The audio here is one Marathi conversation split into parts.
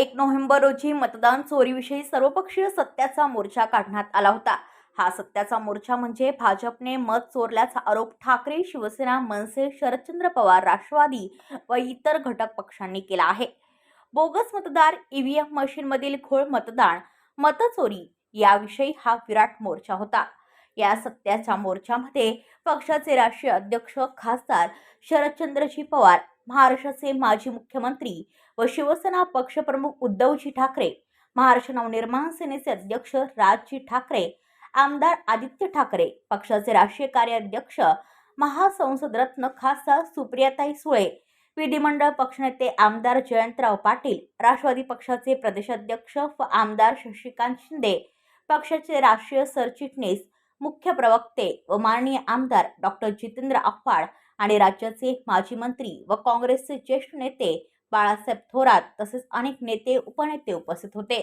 एक नोव्हेंबर रोजी मतदान चोरीविषयी सर्वपक्षीय सत्याचा मोर्चा काढण्यात आला होता. हा सत्याचा मोर्चा म्हणजे भाजपने मत चोरल्याचा आरोप ठाकरे शिवसेना मनसे शरदचंद्र पवार राष्ट्रवादी व इतर घटक पक्षांनी केला आहे. बोगस मतदार ईव्हीएम मशीनमधील घोळ मतदान मतचोरी याविषयी हा विराट मोर्चा होता. या सत्याच्या मोर्चामध्ये पक्षाचे राष्ट्रीय अध्यक्ष खासदार शरदचंद्रजी पवार महाराष्ट्राचे माजी मुख्यमंत्री व शिवसेना पक्षप्रमुख उद्धवजी ठाकरे महाराष्ट्र नवनिर्माण सेनेचे अध्यक्ष राजजी ठाकरे आमदार आदित्य ठाकरे पक्षाचे राष्ट्रीय कार्याध्यक्ष महासंसदरत्न खासदार सुप्रियाताई सुळे विधिमंडळ पक्षनेते आमदार जयंतराव पाटील राष्ट्रवादी पक्षाचे प्रदेशाध्यक्ष व आमदार शशिकांत शिंदे पक्षाचे राष्ट्रीय सरचिटणीस मुख्य प्रवक्ते व माननीय आमदार डॉक्टर जितेंद्र आव्हाड आणि राज्याचे माजी मंत्री व काँग्रेसचे ज्येष्ठ नेते बाळासाहेब थोरात तसेच अनेक नेते उपनेते उपस्थित होते.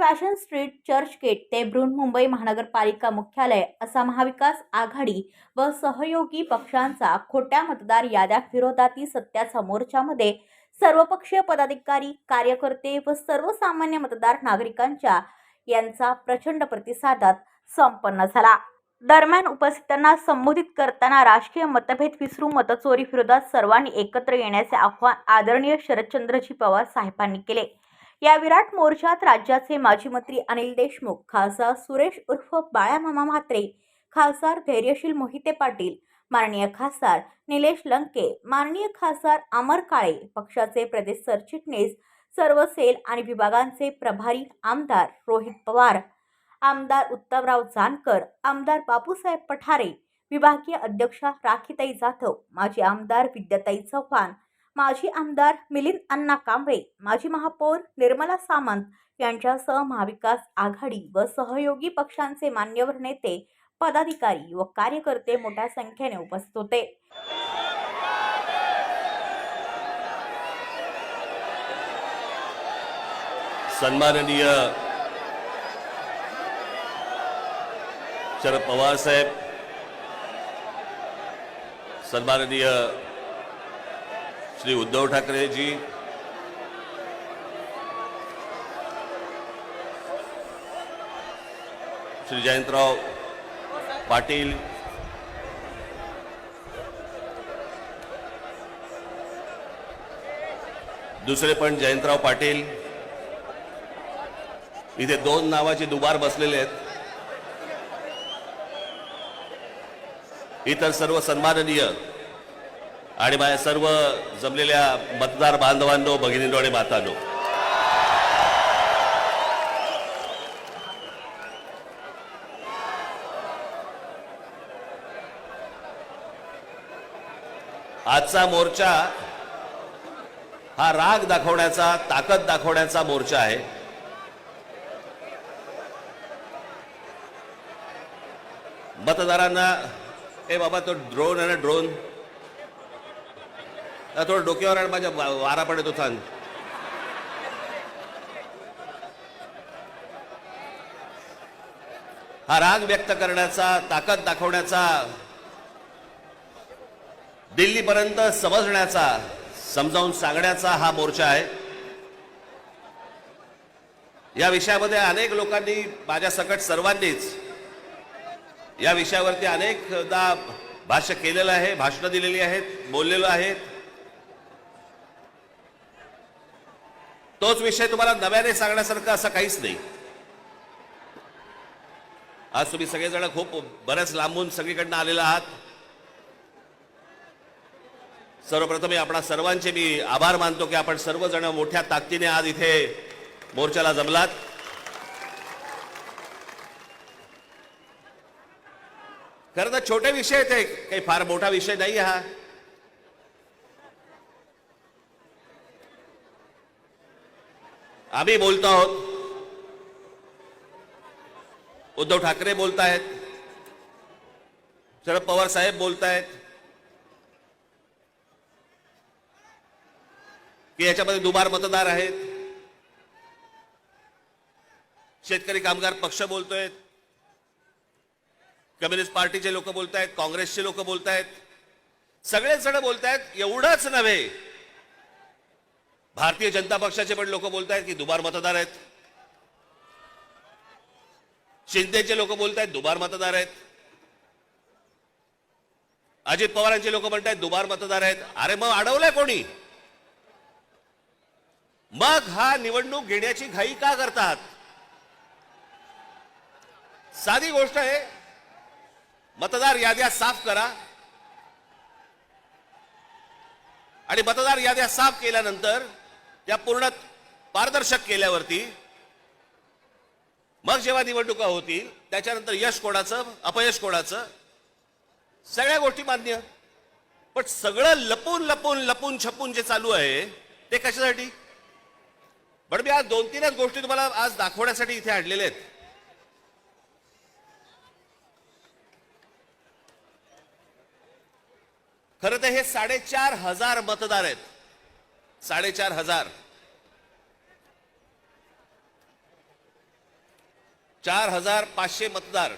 फॅशन स्ट्रीट चर्चगेट ते बृहन्मुंबई महानगरपालिका मुख्यालय असा महाविकास आघाडी व सहयोगी पक्षांचा खोट्या मतदार याद्या विरोधातील सत्याचा मोर्चामध्ये सर्वपक्षीय पदाधिकारी कार्यकर्ते व सर्वसामान्य मतदार नागरिकांच्या यांचा प्रचंड प्रतिसादात संपन्न झाला. दरम्यान उपस्थितांना संबोधित करताना राजकीय मतभेद विसरू मतचोरी विरोधात सर्वांनी एकत्र येण्याचे आव्हान आदरणीय शरदचंद्रजी पवार साहेबांनी केले. या विराट मोर्चात राज्याचे माजी मंत्री अनिल देशमुख खासदार सुरेश उर्फ बाळामामा म्हात्रे खासदार धैर्यशील मोहिते पाटील माननीय खासदार निलेश लंके माननीय खासदार अमर काळे पक्षाचे प्रदेश सरचिटणीस सर्व सेल आणि विभागांचे प्रभारी आमदार रोहित पवार आमदार उत्तमराव जानकर आमदार बापूसाहेब पठारे विभागीय अध्यक्षा राखीताई जाधव माजी आमदार विद्याताई चव्हाण माजी आमदार मिलिंद अण्णा कांबळे माजी महापौर निर्मला सामंत यांच्यासह महाविकास आघाडी व सहयोगी पक्षांचे मान्यवर नेते पदाधिकारी व कार्यकर्ते मोठ्या संख्येने उपस्थित होते. सन्माननीय शरद पवार साहेब सन्माननीय श्री उद्धव ठाकरे जी श्री जयंतराव पाटील दुसरे पण जयंतराव पाटील इथे दोन नावाचे दुबार बसलेले आहेत. इतर सर्व सन्माननीय आणि माझ्या सर्व जमलेल्या मतदार बांधवांनो भगिनींनो आणि मातांनो. आजचा मोर्चा हा राग दाखवण्याचा ताकद दाखवण्याचा मोर्चा आहे. मतदारांना ए बाबा तो ड्रोन आहे ना ड्रोन थोडं डोक्यावर आण माझ्या वारा पण येतो थांब हा राग व्यक्त करण्याचा ताकद दाखवण्याचा दिल्लीपर्यंत समजण्याचा समजावून सांगण्याचा हा मोर्चा आहे. या विषयामध्ये अनेक लोकांनी माझ्या सकट सर्वांनीच या विषयावरती अनेकदा भाष्य केलेलं आहे भाषणं दिलेली आहेत बोललेलो आहेत. तोच विषय तुम्हाला नव्याने सांगण्यासारखं असं काहीच नाही. आज तुम्ही सगळेजण खूप बऱ्याच लांबून सगळीकडनं आलेला आहात. सर्वप्रथम आपणा सर्वांचे मी आभार मानतो की आपण सर्वजण मोठ्या ताकदीने आज इथे मोर्चाला जमलात. खरं तर छोटे विषय आहेत काही फार मोठा विषय नाही हा. आम्ही बोलतो आहोत. उद्धव ठाकरे बोलतायत. शरद पवार साहेब बोलतायत. की याच्यामध्ये दुबार मतदार आहेत. शेतकरी कामगार पक्ष बोलतोय कम्युनिस्ट पार्टीचे लोक बोलतायत काँग्रेसचे लोक बोलतायत. सगळेच जण बोलतायत एवढंच नव्हे. भारतीय जनता पक्षाचे पण लोक बोलत आहेत की दुबार मतदार आहेत. शिंदेचे लोक बोलत आहेत दुबार मतदार आहेत. अजित पवारांचे लोक म्हणतायत दुबार मतदार आहेत. अरे मग अडवलंय कोणी? मग हा निवडणूक घेण्याची घाई का करतात? साधी गोष्ट आहे मतदार याद्या साफ करा. आणि मतदार याद्या साफ केल्यानंतर त्या पूर्ण पारदर्शक केल्यावरती मग जेव्हा निवडणुका होतील त्याच्यानंतर यश कोणाचं अपयश कोणाचं सगळ्या गोष्टी मान्य. पण सगळं लपून लपून लपून छपून जे चालू आहे ते कशासाठी? पण मी आज दोन तीनच गोष्टी तुम्हाला आज दाखवण्यासाठी इथे आणलेल्या आहेत. खरं तर हे साडेचार हजार मतदार आहेत. साडेचार हजार. चार हजार पाचशे मतदार.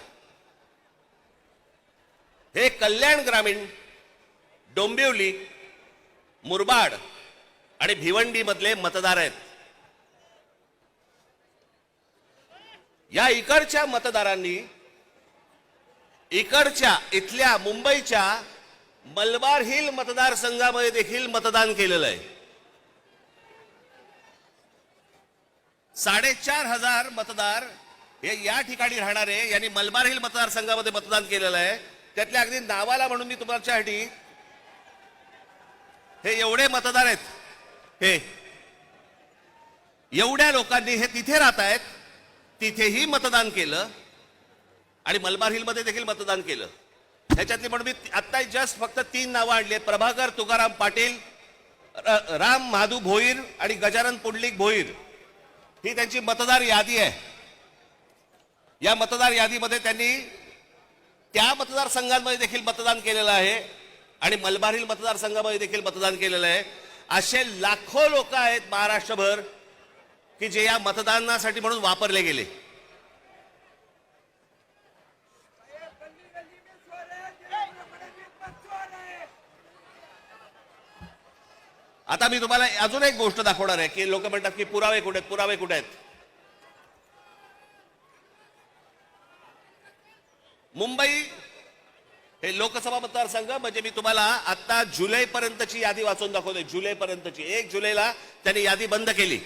हे कल्याण ग्रामीण डोंबिवली मुरबाड आणि भिवंडी मधले मतदार आहेत. या इकडच्या मतदारांनी इकडच्या इथल्या मुंबईच्या मलबार हिल मतदारसंघामध्ये देखील मतदान केलेलं आहे. साडेचार हजार मतदार हे या ठिकाणी राहणारे यांनी मलबार हिल मतदारसंघामध्ये मतदान केलेलं आहे. त्यातल्या अगदी नावाला म्हणून मी तुमच्यासाठी हे एवढे मतदार आहेत. हे एवढ्या लोकांनी हे तिथे राहत आहेत तिथेही मतदान केलं आणि मलबार हिलमध्ये देखील मतदान केलं. ह्याच्यातली म्हणून मी आत्ता जस्ट फक्त तीन नावं आणली आहेत. प्रभाकर तुकाराम पाटील र- राम महादू भोईर आणि गजानन पुंडलिक भोईर. ही त्यांची मतदार यादी आहे. या मतदार यादीमध्ये त्यांनी त्या मतदारसंघांमध्ये देखील मतदान केलेलं आहे आणि मलबार हिल मतदारसंघामध्ये देखील मतदान केलेलं आहे. असे लाखो लोक आहेत महाराष्ट्रभर की जे या मतदानासाठी म्हणून वापरले गेले. आता मी तुम्हाला अजून एक गोष्ट दाखवणार आहे की लोक म्हणतात की पुरावे कुठे आहेत पुरावे कुठे आहेत? मुंबई हे लोकसभा मतदारसंघ म्हणजे मी तुम्हाला आता जुलै पर्यंतची यादी वाचून दाखवते जुलै पर्यंतची एक जुलैला त्यांनी यादी बंद केली.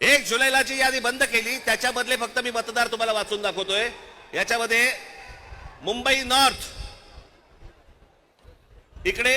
एक जुलैला जी यादी बंद केली त्याच्यामधले फक्त मी मतदार तुम्हाला वाचून दाखवतोय. याच्यामध्ये मुंबई नॉर्थ इकडे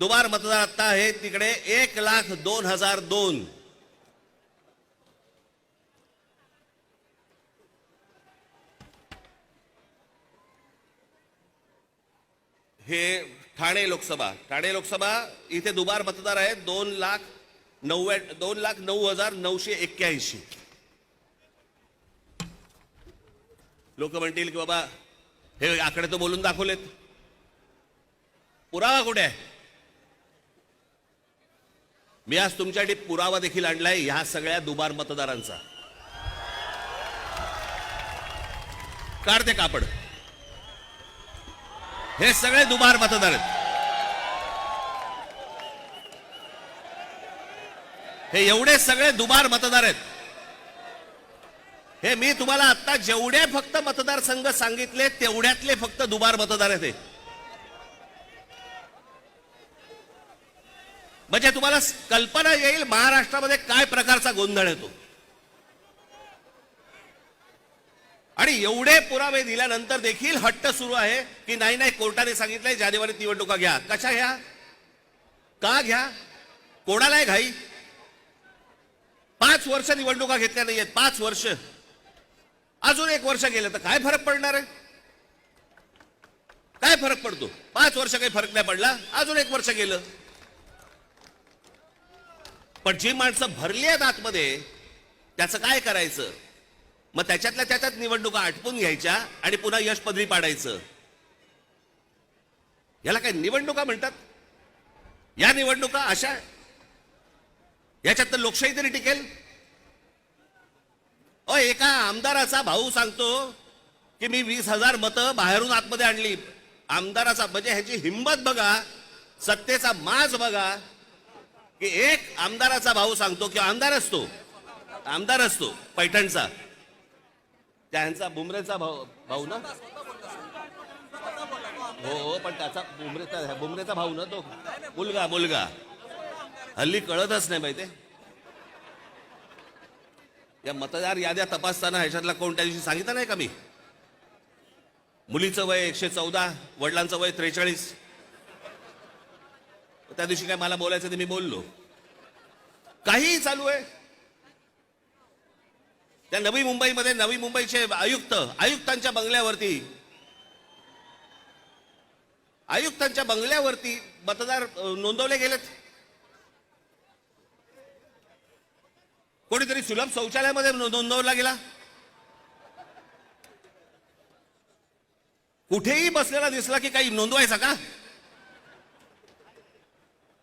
दुबार मतदार आता आहे. तिकडे एक लाख दोन हजार दोन. हे ठाणे लोकसभा. ठाणे लोकसभा इथे दुबार मतदार आहेत. दोन लाख नव्या दोन लाख नऊ हजार नऊशे एक्क्याऐंशी. लोक म्हणतील की बाबा हे आकडे तर बोलून दाखवलेत. पुरावा कुठे आहे? मी आज तुमच्यासाठी पुरावा देखील आणलाय ह्या सगळ्या दुबार मतदारांचा. काढते कापड. हे सगळे दुबार मतदार आहेत. हे एवढे सगळे दुबार मतदार आहेत. हे मी तुम्हाला आता जेवढे फक्त मतदारसंघ सांगितले तेवढ्यातले फक्त दुबार मतदार आहेत म्हणजे तुम्हाला कल्पना येईल महाराष्ट्रामध्ये काय प्रकारचा गोंधळ येतो. आणि एवढे पुरावे दिल्यानंतर देखील हट्ट सुरू आहे की नाही नाही कोर्टाने सांगितलंय जानेवारीत निवडणुका घ्या. कशा घ्या? का घ्या? कोणाला आहे घाई? पाच वर्ष निवडणुका घेतल्या नाहीयेत पाच वर्ष. अजून एक वर्ष गेलं तर काय फरक पडणार आहे? काय फरक पडतो? पाच वर्ष काही फरक नाही पडला अजून एक वर्ष गेलं. पण जी माणसं भरली आहेत आतमध्ये त्याचं काय करायचं? मग त्याच्यातल्या त्याच्यात निवडणुका आटपून घ्यायच्या आणि पुन्हा यश पदरी पाडायचं. याला काय निवडणुका म्हणतात? या निवडणुका अशा याच्यात तर लोकशाही तरी टिकेल? अ एका आमदाराचा भाऊ सांगतो की मी वीस हजार मतं बाहेरून आतमध्ये आणली. आमदाराचा म्हणजे ह्याची हिंमत बघा सत्तेचा माज बघा की एक आमदाराचा भाऊ सांगतो की आमदार असतो. आमदार असतो पैठणचा. त्यांचा बुमरेचा भाऊ भाऊ ना? हो हो पण त्याचा बुमरेचा बुमरेचा भाऊ ना तो? मुलगा मुलगा. हल्ली कळतच नाही माहिती. या मतदार याद्या तपासताना ह्याच्यातला कोण त्या दिवशी सांगितलं नाही का मी? मुलीचं वय एकशे चौदा वडिलांचं वय त्रेचाळीस. त्या दिवशी काय मला बोलायचं ते मी बोललो. काहीही चालू आहे. त्या नवी मुंबईमध्ये नवी मुंबईचे आयुक्त आयुक्तांच्या बंगल्यावरती. आयुक्तांच्या बंगल्यावरती मतदार नोंदवले गेलेत. कोणीतरी सुलभ शौचालयामध्ये नोंदवला गेला. कुठेही बसलेला दिसला की काही नोंदवायचा का?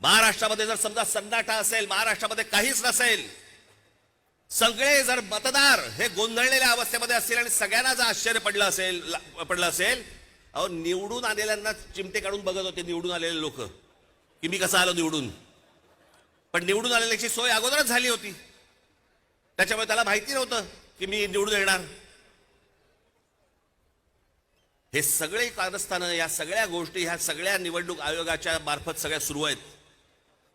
महाराष्ट्रामध्ये जर समजा सन्नाटा असेल महाराष्ट्रामध्ये काहीच नसेल सगळे जर मतदार हे गोंधळलेल्या अवस्थेमध्ये असतील आणि सगळ्यांना जर आश्चर्य पडलं असेल पडलं असेल अहो निवडून आलेल्यांना चिमटे काढून बघत होते निवडून आलेले लोक की मी कसं आलो निवडून. पण निवडून आलेल्याची सोय अगोदरच झाली होती. त्याच्यामुळे त्याला माहिती नव्हतं की मी निवडून येणार. हे सगळे कारस्थानं या सगळ्या गोष्टी ह्या सगळ्या निवडणूक आयोगाच्या मार्फत सगळ्या सुरू आहेत.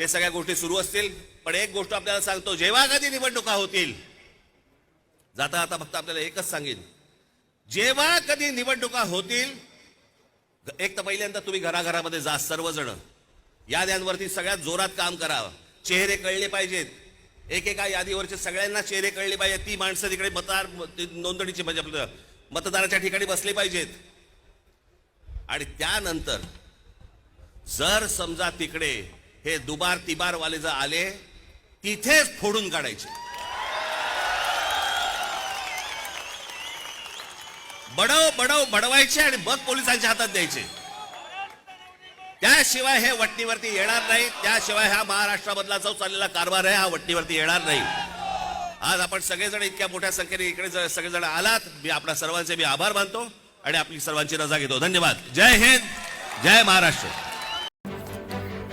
ते सगळ्या गोष्टी सुरू असतील. पण एक गोष्ट आपल्याला सांगतो जेव्हा कधी निवडणुका होतील जाता आता फक्त आपल्याला एकच सांगेन. जेव्हा कधी निवडणुका होतील एक तर पहिल्यांदा तुम्ही घराघरामध्ये जा सर्वजण. याद्यांवरती सगळ्यात जोरात काम करा. चेहरे कळले पाहिजेत. एकेका यादीवरचे सगळ्यांना चेहरे कळले पाहिजेत. ती माणसं तिकडे मतदार नोंदणीचे म्हणजे आपलं मतदाराच्या ठिकाणी बसले पाहिजेत. आणि त्यानंतर जर समजा तिकडे हे दुबार तिबार वाले जर आले तिथेच फोडून काढायचे. बडव बडव बडवायचे आणि मग पोलिसांच्या हातात द्यायचे. त्याशिवाय हे वटणीवरती येणार नाही त्याशिवाय हा महाराष्ट्रामधला जो चाललेला कारभार आहे हा वटणीवरती येणार नाही. आज आपण सगळेजण इतक्या मोठ्या संख्येने इकडे सगळेजण आलात. मी आपल्या सर्वांचे मी आभार मानतो आणि आपली सर्वांची रजा घेतो. धन्यवाद. जय हिंद. जय महाराष्ट्र.